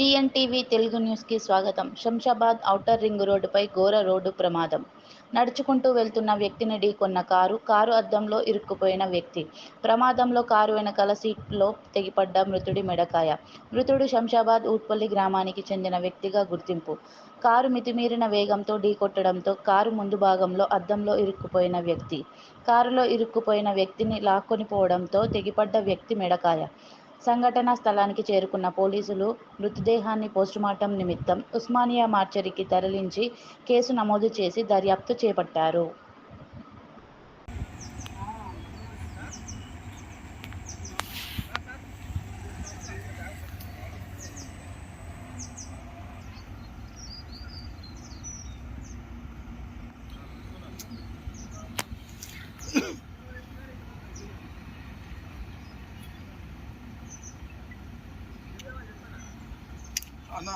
జీఎన్టీవీ తెలుగు న్యూస్కి స్వాగతం. Shamshabad outer ring రోడ్డుపై ఘోర రోడ్డు ప్రమాదం. నడుచుకుంటూ వెళ్తున్న వ్యక్తిని ఢీకొన్న కారు కారు అద్దంలో ఇరుక్కుపోయిన వ్యక్తి. ప్రమాదంలో కారు వెనకాల సీట్లో తెగిపడ్డ మృతుడి మెడకాయ. మృతుడు శంషాబాద్ ఊట్పల్లి గ్రామానికి చెందిన వ్యక్తిగా గుర్తింపు. కారు మితిమీరిన వేగంతో ఢీకొట్టడంతో కారు ముందు భాగంలో అద్దంలో ఇరుక్కుపోయిన వ్యక్తి. కారులో ఇరుక్కుపోయిన వ్యక్తిని లాక్కొని పోవడంతో తెగిపడ్డ వ్యక్తి మెడకాయ. సంఘటనా స్థలానికి చేరుకున్న పోలీసులు మృతదేహాన్ని పోస్టుమార్టం నిమిత్తం ఉస్మానియా మార్చరీకి తరలించి కేసు నమోదు చేసి దర్యాప్తు చేపట్టారు. అన్నా.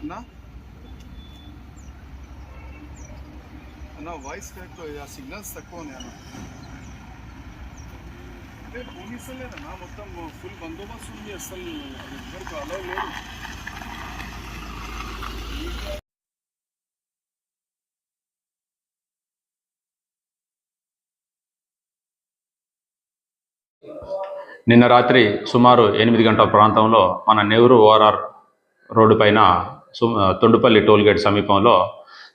అన్నా. అన్న వాయిస్ కరెక్ట్ ఆ సిగ్నల్స్ తక్కువ ఉన్నాయి అన్న అంటే పోలీసులేనన్నా మొత్తం ఫుల్ బందోబస్తు ఉంది అసలు. ఎవరికి అలా లేదు నిన్న రాత్రి సుమారు ఎనిమిది గంటల ప్రాంతంలో మన నెహ్రూ ఓఆర్ఆర్ రోడ్డు పైన సు తొండుపల్లి టోల్గేట్ సమీపంలో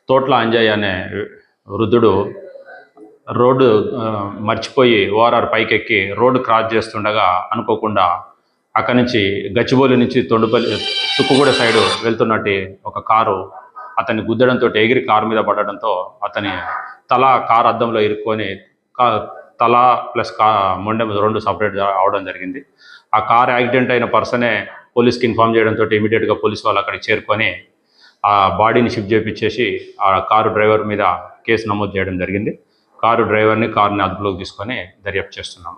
తోట్ల అంజయ్య అనే వృద్ధుడు రోడ్డు మర్చిపోయి ఓఆర్ఆర్ పైకెక్కి రోడ్డు క్రాస్ చేస్తుండగా అనుకోకుండా అక్కడి నుంచి గచ్చిబోలి నుంచి తొండుపల్లి తుక్కుగూడ సైడు వెళ్తున్నట్టు ఒక కారు అతన్ని గుద్దడంతో ఎగిరి కారు మీద పడడంతో అతని తల కారు అద్దంలో ఇరుక్కొని తల ప్లస్ కా మొండెం రెండు సపరేట్ అవడం జరిగింది. ఆ కార్ యాక్సిడెంట్ అయిన పర్సనే పోలీస్కి ఇన్ఫామ్ చేయడంతో ఇమీడియట్గా పోలీస్ వాళ్ళు అక్కడికి చేరుకొని ఆ బాడీని షిఫ్ట్ చేపించేసి ఆ కారు డ్రైవర్ మీద కేసు నమోదు చేయడం జరిగింది. కారు డ్రైవర్ని కారుని అదుపులోకి తీసుకొని దర్యాప్తు చేస్తున్నాం